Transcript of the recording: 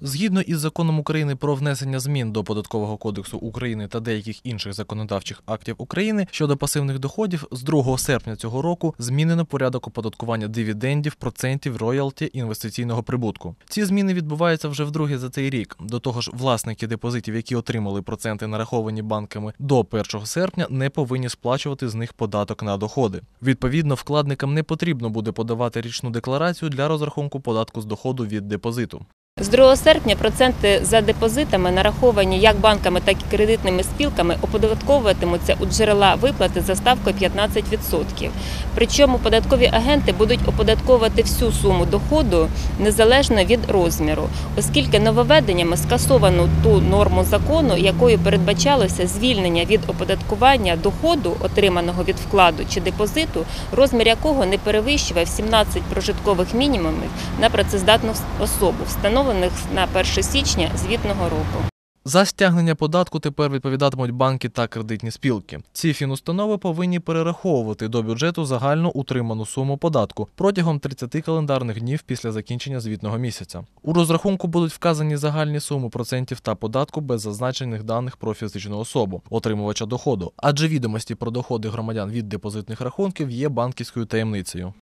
Згідно із законом України про внесення змін до податкового кодексу України та деяких інших законодавчих актів України щодо пасивних доходів, з 2 серпня цього року змінено порядок оподаткування дивідендів, процентів, роялті інвестиційного прибутку. Ці зміни відбуваються вже вдруге за цей рік. До того ж, власники депозитів, які отримали проценти, нараховані банками до 1 серпня, не повинні сплачувати з них податок на доходи. Відповідно, вкладникам не потрібно буде подавати річну декларацію для розрахунку податку з доходу від депозиту. З 2 серпня проценти за депозитами, нараховані як банками, так і кредитними спілками, оподатковуватимуться у джерела виплати за ставкою 15%. Причому податкові агенти будуть оподатковувати всю суму доходу незалежно від розміру, оскільки нововведеннями скасовано ту норму закону, якою передбачалося звільнення від оподаткування доходу, отриманого від вкладу чи депозиту, розмір якого не перевищував 17 прожиткових мінімумів на працездатну особу, встановлених на 1 січня звітного року. За стягнення податку тепер відповідатимуть банки та кредитні спілки. Ці фінустанови повинні перераховувати до бюджету загальну утриману суму податку протягом 30 календарних днів після закінчення звітного місяця. У розрахунку будуть вказані загальні суми процентів та податку без зазначених даних про фізичну особу, отримувача доходу, адже відомості про доходи громадян від депозитних рахунків є банківською таємницею.